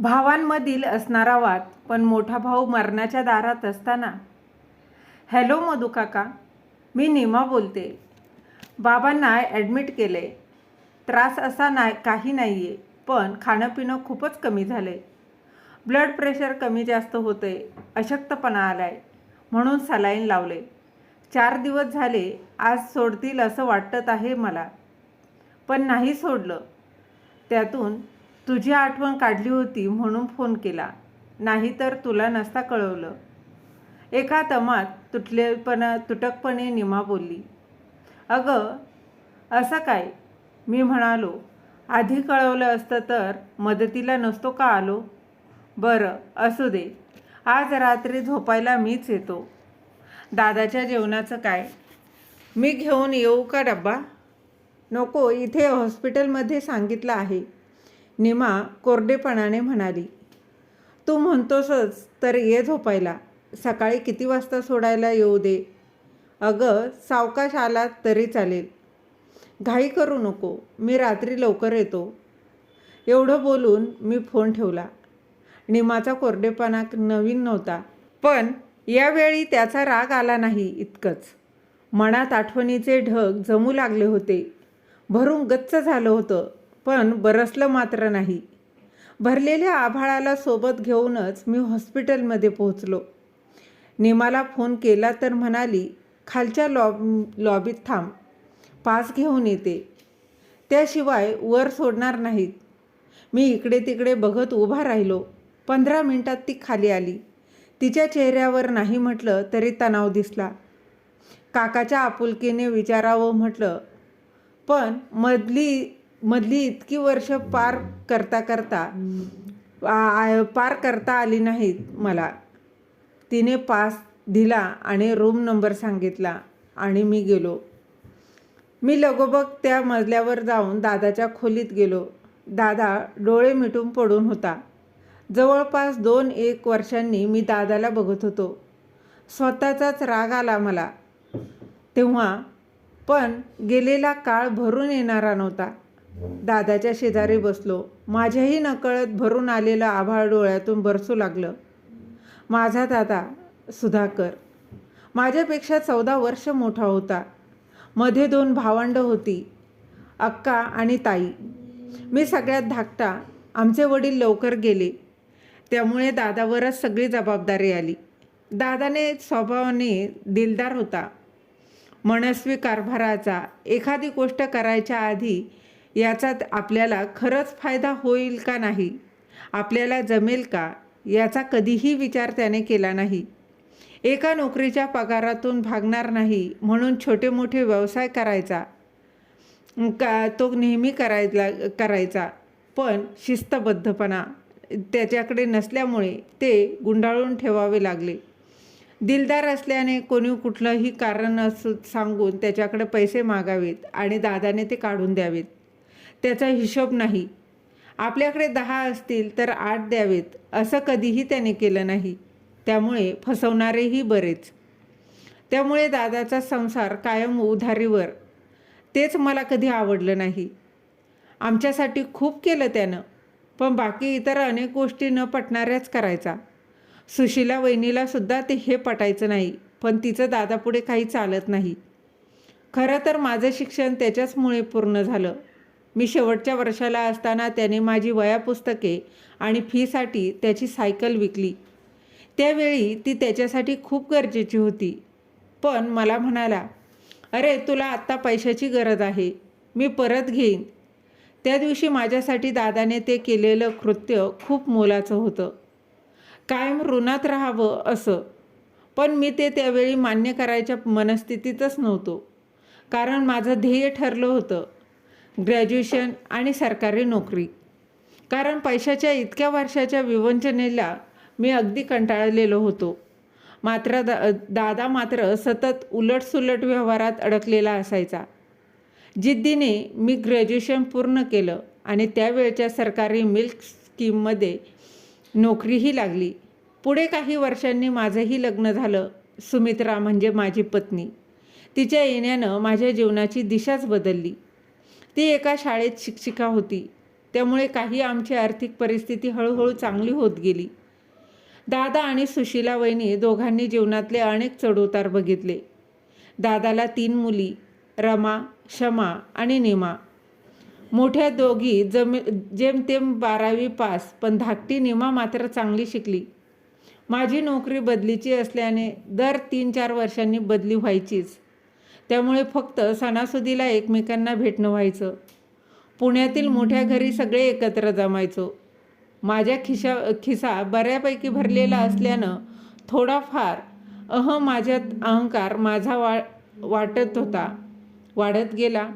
भावांमधील असणारा वाद पण मोठा भाऊ मरणाच्या दारात असताना. हॅलो मधू काका मी निमा बोलते. बाबांना ॲडमिट केले त्रास असा नाही काही नाही आहे पण खाणं पिणं खूपच कमी झालं आहे ब्लड प्रेशर कमी जास्त होतं आहे अशक्तपणा आला आहे म्हणून सलाईन लावले चार दिवस झाले आज सोडतील असं वाटत आहे मला. पण नाही सोडलं. त्यातून तुझी आठवण काढली होती म्हणून फोन केला. नाहीतर तुला नसता कळवलं. एका तमात तुटलेपणा तुटकपणे निमा बोलली. अगं असं काय? मी म्हणालो आधी कळवलं असतं तर मदतीला नसतो का आलो? बरं असू दे. आज रात्री झोपायला मीच येतो. दादाच्या जेवणाचं काय? मी घेऊन येऊ का डब्बा? नको इथे हॉस्पिटलमध्ये सांगितलं आहे. निमा कोरडेपणाने म्हणाली तू म्हणतोसच तर ये झोपायला. सकाळी किती वाजता सोडायला येऊ दे? अगं सावकाश आलात तरी चालेल. घाई करू नको. मी रात्री लवकर येतो. एवढं बोलून मी फोन ठेवला. निमाचा कोरडेपणा नवीन नव्हता पण यावेळी त्याचा राग आला नाही इतकंच. मनात आठवणीचे ढग जमू लागले होते. भरून गच्च झालं होतं. पण बरसलं मात्र नाही. भरलेल्या आभाळाला सोबत घेऊनच मी हॉस्पिटलमध्ये पोहोचलो. निमाला फोन केला तर म्हणाली खालच्या लॉब लॉबीत थांब. पास घेऊन येते. त्याशिवाय वर सोडणार नाहीत. मी इकडे तिकडे बघत उभा राहिलो. पंधरा मिनटात ती खाली आली. तिच्या चेहऱ्यावर नाही म्हटलं तरी तणाव दिसला. काकाच्या आपुलकीने विचारावं म्हटलं पण मधली मधली इतकी वर्ष पार करता करता पार करता आली नाहीत मला. तिने पास दिला आणि रूम नंबर सांगितला आणि मी गेलो. मी लगोबग त्या मजल्यावर जाऊन दादाच्या खोलीत गेलो. दादा डोळे मिटून पडून होता. जवळपास दोन एक वर्षांनी मी दादाला बघत होतो. स्वतःचाच राग आला मला. तेव्हा पण गेलेला काळ भरून येणारा नव्हता. दादाच्या शेजारी बसलो. माझ्याही नकळत भरून आलेलं आभाळ डोळ्यातून बरसू लागलं. माझा दादा सुधाकर. माझ्यापेक्षा चौदा वर्ष मोठा होता. मध्ये दोन भावंड होती अक्का आणि ताई. मी सगळ्यात धाकटा. आमचे वडील लवकर गेले. त्यामुळे दादावरच सगळी जबाबदारी आली. दादाने स्वभावाने दिलदार होता. मनस्वी कारभाराचा. एखादी गोष्ट करायच्या आधी याचा आपल्याला खरंच फायदा होईल का नाही? आपल्याला जमेल का? याचा कधीही विचार त्याने केला नाही. एका नोकरीच्या पगारातून भागणार नाही म्हणून छोटे मोठे व्यवसाय करायचा. का तो नेहमी करायला करायचा. पण शिस्तबद्धपणा त्याच्याकडे नसल्यामुळे ते गुंडाळून ठेवावे लागले. दिलदार असल्याने कोणी कुठलंही कारण असं सांगून त्याच्याकडे पैसे मागावेत आणि दादाने ते काढून द्यावेत. त्याचा हिशोब नाही. आपल्याकडे दहा असतील तर आठ द्यावेत असं कधीही त्याने केलं नाही. त्यामुळे फसवणारेही बरेच. त्यामुळे दादाचा संसार कायम उधारीवर. तेच मला कधी आवडलं नाही. आमच्यासाठी खूप केलं त्यानं पण बाकी इतर अनेक गोष्टी न पटणाऱ्याच करायचा. सुशीला वहिनीला सुद्धा ते हे पटायचं नाही पण तिचं दादापुढे काही चालत नाही. खरं तर माझं शिक्षण त्याच्याचमुळे पूर्ण झालं. मी शेवटच्या वर्षाला असताना त्याने माझी वयापुस्तके आणि फीसाठी त्याची सायकल विकली. त्यावेळी ती त्याच्यासाठी खूप गरजेची होती. पण मला म्हणाला अरे तुला आत्ता पैशाची गरज आहे. मी परत घेईन. त्या दिवशी माझ्यासाठी दादाने ते केलेलं कृत्य खूप मोलाचं होतं. कायम ऋणात राहावं असं. पण मी ते त्यावेळी मान्य करायच्या मनस्थितीतच नव्हतो. कारण माझं ध्येय ठरलं होतं. ग्रॅज्युएशन आणि सरकारी नोकरी. कारण पैशाच्या इतक्या वर्षाच्या विवंचनेला मी अगदी कंटाळलेलो होतो. मात्र दा दादा मात्र सतत उलटसुलट व्यवहारात अडकलेला असायचा. जिद्दीने मी ग्रॅज्युएशन पूर्ण केलं आणि त्यावेळच्या सरकारी मिल्क स्कीममध्ये नोकरीही लागली. पुढे काही वर्षांनी माझंही लग्न झालं. सुमित्रा म्हणजे माझी पत्नी. तिच्या येण्यानं माझ्या जीवनाची दिशाच बदलली. ती एका शाळेत शिक्षिका होती. त्यामुळे काही आमची आर्थिक परिस्थिती हळूहळू चांगली होत गेली. दादा आणि सुशीला वहिनी दोघांनी जीवनातले अनेक चढउतार बघितले. दादाला तीन मुली रमा क्षमा आणि निमा. मोठ्या दोघी जमे जेमतेम बारावी पास पण धाकटी निमा मात्र चांगली शिकली. माझी नोकरी बदलीची असल्याने दर तीन चार वर्षांनी बदली व्हायचीच. त्यामुळे फक्त सणासुदीला एकमेकांना भेटणं व्हायचं. पुण्यातील मोठ्या घरी सगळे एकत्र जमायचो. माझ्या खिशा खिसा बऱ्यापैकी भरलेला असल्यानं थोडाफार अह माझ्यात अहंकार माझा वा वाटत होता. वाढत गेला.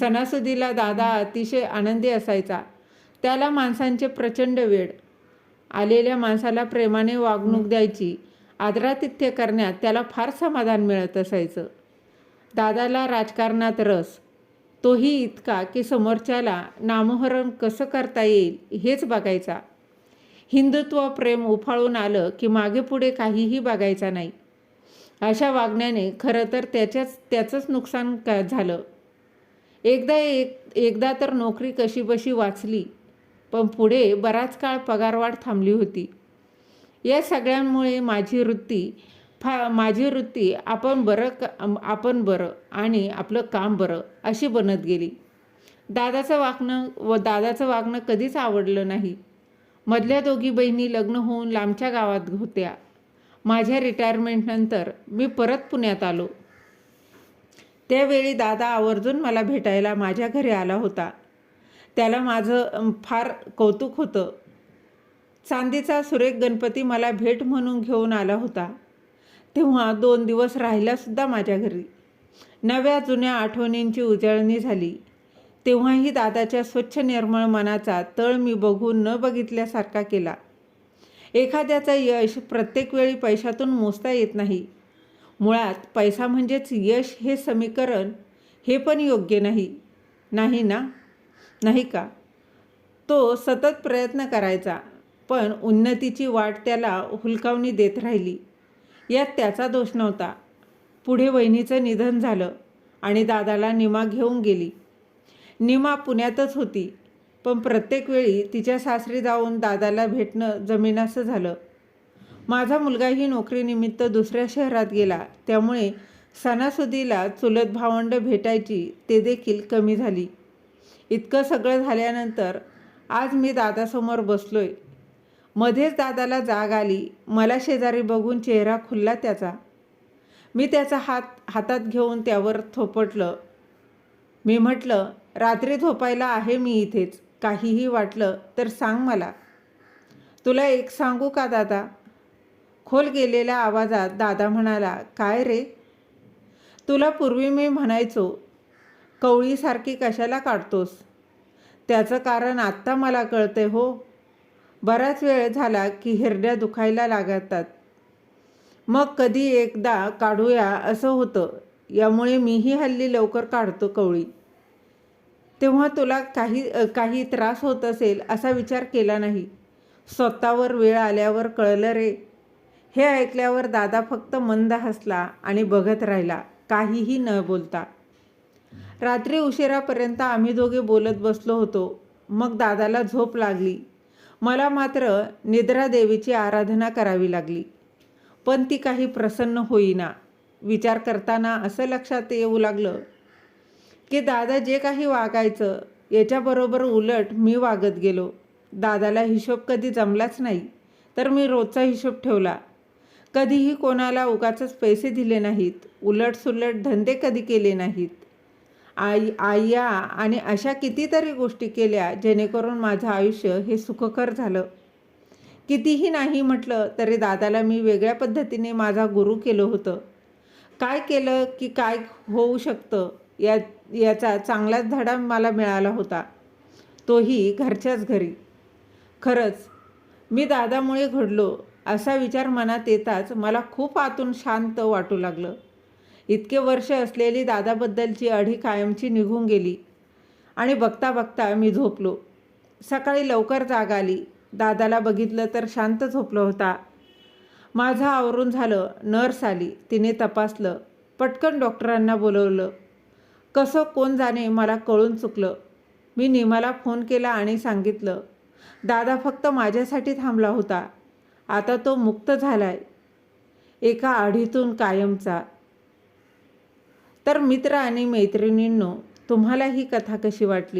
सणासुदीला दादा अतिशय आनंदी असायचा. त्याला माणसांचे प्रचंड वेळ आलेल्या माणसाला प्रेमाने वागणूक द्यायची आदरातिथ्य करण्यात त्याला फार समाधान मिळत असायचं. दादाला राजकारणात रस. तोही इतका की समोरच्याला नामहरण कसं करता येईल हेच बघायचा. हिंदुत्व प्रेम उफाळून आलं की मागे पुढे काहीही बघायचा नाही. अशा वागण्याने खरं तर त्याच्याच त्याचंच नुकसान का झालं? एकदा एक एकदा तर नोकरी कशीबशी वाचली पण पुढे बराच काळ पगारवाढ थांबली होती. या सगळ्यांमुळे माझी वृत्ती फा माझी वृत्ती आपण बरं क आपण बरं आणि आपलं काम बरं अशी बनत गेली. दादाचं वागणं व दादाचं वागणं कधीच आवडलं नाही. मधल्या दोघी बहिणी लग्न होऊन लांबच्या गावात होत्या. माझ्या रिटायरमेंटनंतर मी परत पुण्यात आलो. त्यावेळी दादा आवर्जून मला भेटायला माझ्या घरी आला होता. त्याला माझं फार कौतुक होतं. चांदीचा सुरेख गणपती मला भेट म्हणून घेऊन आला होता. तेव्हा दोन दिवस राहिल्यासुद्धा माझ्या घरी. नव्या जुन्या आठवणींची उजळणी झाली. तेव्हाही दादाच्या स्वच्छ निर्मळ मनाचा तळ मी बघून न बघितल्यासारखा केला. एखाद्याचा यश प्रत्येक वेळी पैशातून मोजता येत नाही. मुळात पैसा म्हणजेच यश हे समीकरण हे पण योग्य नाही. नाही ना? नाही का? तो सतत प्रयत्न करायचा पण उन्नतीची वाट त्याला हुलकावणी देत राहिली. यात त्याचा दोष नव्हता. पुढे वहिनीचं निधन झालं आणि दादाला निमा घेऊन गेली. निमा पुण्यातच होती पण प्रत्येक वेळी तिच्या सासरी जाऊन दादाला भेटणं जमीनासं झालं. माझा मुलगाही नोकरीनिमित्त दुसऱ्या शहरात गेला त्यामुळे सणासुदीला चुलत भावंड भेटायची ते देखील कमी झाली. इतकं सगळं झाल्यानंतर आज मी दादासमोर बसलोय. मध्येच दादाला जाग आली. मला शेजारी बघून चेहरा खुलला त्याचा. मी त्याचा हात हातात घेऊन त्यावर थोपटलं. मी म्हटलं रात्री झोपायला आहे मी इथेच. काहीही वाटलं तर सांग मला. तुला एक सांगू का दादा? खोल गेलेल्या आवाजात दादा म्हणाला काय रे? तुला पूर्वी मी म्हणायचो कवळीसारखी कशाला काढतोस? त्याचं कारण आत्ता मला कळते हो. बराच वेळ झाला की हिरड्या दुखायला लागतात. मग कधी एकदा काढूया असं होतं. यामुळे मीही हल्ली लवकर काढतो कवळी. तेव्हा तुला काही काही त्रास होत असेल असा विचार केला नाही. स्वतःवर वेळ आल्यावर कळलं रे. हे ऐकल्यावर दादा फक्त मंद हसला आणि बघत राहिला. काहीही न बोलता. रात्री उशिरापर्यंत आम्ही दोघे बोलत बसलो होतो. मग दादाला झोप लागली. मला मात्र निद्रा देवीची आराधना करावी लागली. पण ती काही प्रसन्न होईना. विचार करताना असं लक्षात येऊ लागलं की दादा जे काही वागायचं याच्याबरोबर उलट मी वागत गेलो. दादाला हिशोब कधी जमलाच नाही तर मी रोजचा हिशोब ठेवला. कधीही कोणाला उगाचच पैसे दिले नाहीत उलटसुलट धंदे कधी केले नाहीत. आई आया आणि अशा कितीतरी गोष्टी केल्या जेणेकरून माझं आयुष्य हे सुखकर झालं. कितीही नाही म्हटलं तरी दादाला मी वेगळ्या पद्धतीने माझा गुरु केलं होतं. काय केलं की काय होऊ शकतं या याचा चांगलाच धडा मला मिळाला होता. तोही घरच्याच घरी. खरंच मी दादामुळे घडलो असा विचार मनात येताच मला खूप आतून शांत वाटू लागलं. इतके वर्ष असलेली दादाबद्दलची अढी कायमची निघून गेली. आणि बघता बघता मी झोपलो. सकाळी लवकर जाग आली. दादाला बघितलं तर शांत झोपलं होता. माझं आवरून झालं. नर्स आली. तिने तपासलं. पटकन डॉक्टरांना बोलवलं. कसं कोण जाणे मला कळून चुकलं. मी निमाला फोन केला आणि सांगितलं दादा फक्त माझ्यासाठी थांबला होता. आता तो मुक्त झालाय. एका आढीतून कायमचा. तर मित्र आणि मैत्रिणींनो तुम्हाला ही कथा कशी वाटली?